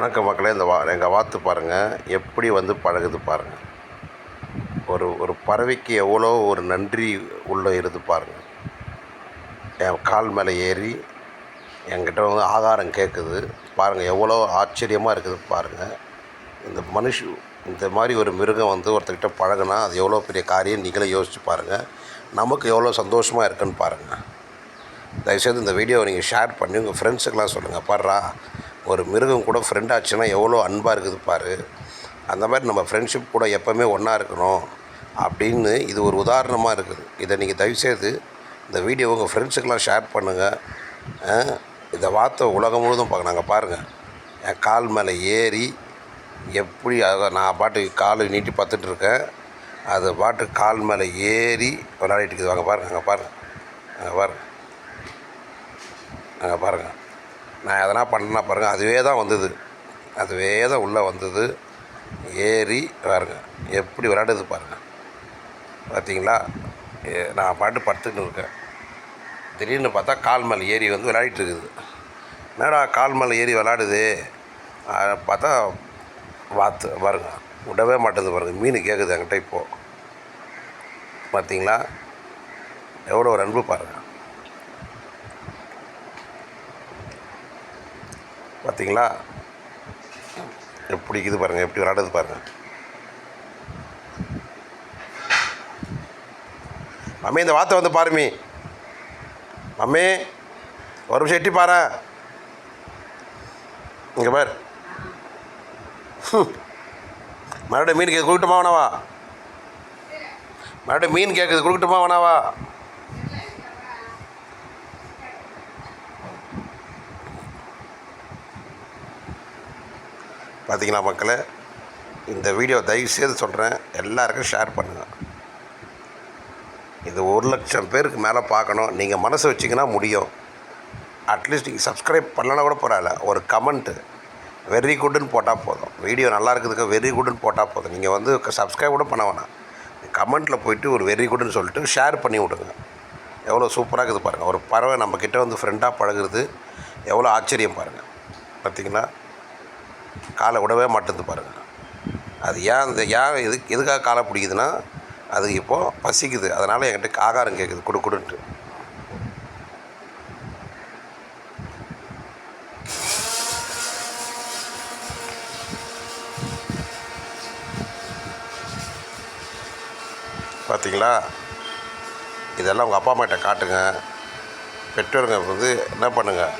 வணக்கம் மக்களே இந்த வா எங்கள் வாத்து பாருங்கள் எப்படி வந்து பழகுது பாருங்கள் ஒரு ஒரு பறவைக்கு எவ்வளோ ஒரு நன்றி உள்ளே இருந்து பாருங்கள் என் கால் மேலே ஏறி என்கிட்ட வந்து ஆகாரம் கேட்குது பாருங்கள் எவ்வளோ ஆச்சரியமாக இருக்குது பாருங்கள் இந்த மனுஷ இந்த மாதிரி ஒரு மிருகம் வந்து ஒருத்தர்கிட்ட பழகுனா அது எவ்வளோ பெரிய காரியம் நீங்களே யோசிச்சு பாருங்கள் நமக்கு எவ்வளோ சந்தோஷமாக இருக்குன்னு பாருங்கள் தயவுசெய்து இந்த வீடியோவை நீங்கள் ஷேர் பண்ணி உங்கள் ஃப்ரெண்ட்ஸுக்கெலாம் சொல்லுங்கள் பாடுறா. ஒரு மிருகம் கூட ஃப்ரெண்ட் ஆச்சுன்னா எவ்வளோ அன்பாக இருக்குது பாரு. அந்த மாதிரி நம்ம ஃப்ரெண்ட்ஷிப் கூட எப்போவுமே ஒன்றா இருக்கணும் அப்படின்னு இது ஒரு உதாரணமாக இருக்குது. இதை நீங்கள் தயவுசெய்து இந்த வீடியோவை உங்கள் ஃப்ரெண்ட்ஸுக்கெலாம் ஷேர் பண்ணுங்கள் இந்த வார்த்தை உலகம் முழுதும் நாங்கள் பாருங்கள் என் கால் மேலே ஏறி எப்படி அதை நான் பாட்டுக்கு காலை நீட்டி பார்த்துட்டு இருக்கேன். அது பாட்டு கால் மேலே ஏறி விளையாடிட்டு இருக்குது. வாங்க பாருங்கள் அங்கே பாருங்கள் அங்கே பாருங்கள் அங்கே பாருங்கள் நான் எதனா பண்ணேன்னா பாருங்கள் அதுவே தான் வந்தது. அதுவே தான் உள்ளே வந்தது. ஏறி பாருங்கள் எப்படி விளையாடுது பாருங்கள் பார்த்தீங்களா ஏ- நான் பாட்டு படுத்துக்கிட்டு இருக்கேன். திடீர்னு பார்த்தா கால் மேலே ஏறி வந்து விளையாடிட்டு இருக்குது. என்னடா கால் மேலே ஏறி விளையாடுது? பார்த்தா வாத்து பாருங்க விடவே மாட்டேது பாருங்கள் மீன் கேட்குது என்கிட்ட இப்போது பார்த்தீங்களா எவ்வளோ ஒரு அன்பு பாருங்கள் பார்த்தீங்களா? எப்படி இது பாருங்கள் எப்படி விளாடுது பாருங்கள் மம்மி இந்த வார்த்தை வந்து பாருமி மம்மி. ஒரு நிமிஷம் எட்டி பாரு. இங்கே பார். மறுபடியும் மீன் கேட்க கொடுக்கட்டுமா வேணாவா மறுபடியும் மீன் கேட்குது கொடுக்கட்டுமா வேணாவா பார்த்திங்கன்னா மக்களை? இந்த வீடியோ தயவு செய்து சொல்கிறேன் எல்லாருக்கும் ஷேர் பண்ணுங்கள் இது ஒரு லட்சம் பேருக்கு மேலே பார்க்கணும். நீங்கள் மனசு வச்சிங்கன்னா முடியும். அட்லீஸ்ட் நீங்கள் சப்ஸ்கிரைப் பண்ணலன்னா கூட பரவாயில்ல. ஒரு கமெண்ட்டு வெரி குட்னு போட்டால் போதும். வீடியோ நல்லா இருக்குதுக்கு வெரி குட்னு போட்டால் போதும். நீங்கள் வந்து சப்ஸ்கிரைப் கூட பண்ண வேணாம். கமெண்ட்டில் போயிட்டு ஒரு வெரி குட்னு சொல்லிட்டு ஷேர் பண்ணி விடுங்க. எவ்வளோ சூப்பராக இருக்குது பாருங்கள் ஒரு பறவை நம்மக்கிட்ட வந்து ஃப்ரெண்டாக பழகிறது எவ்வளோ ஆச்சரியம் பாருங்கள் பார்த்திங்கன்னா காலை விடவே மாட்டேது பாருங்கள் அது ஏன் அந்த ஏன் எது எதுக்காக காலை பிடிக்குதுன்னா அது இப்போது பசிக்குது. அதனால் என்கிட்ட ஆகாரம் கேட்குது கொடு கொடுன்ட்டு. பார்த்தீங்களா இதெல்லாம் உங்கள் அப்பா அம்மாட்ட காட்டுங்க. பெற்றோருங்க வந்து என்ன பண்ணுங்கள்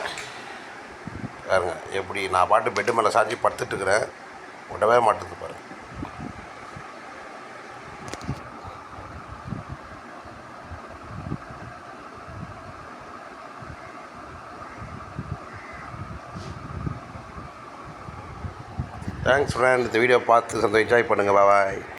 பாருங்க எப்படி நான் பாட்டு பெட்டு மேலே சாஞ்சி படுத்துட்டுருக்குறேன் விடவே மாட்டுது பாருங்கள் தேங்க்ஸ் ஃப்ரெண்ட் இந்த வீடியோ பார்த்து சந்தோஷம். என்ஜாய் பண்ணுங்கள் பாய்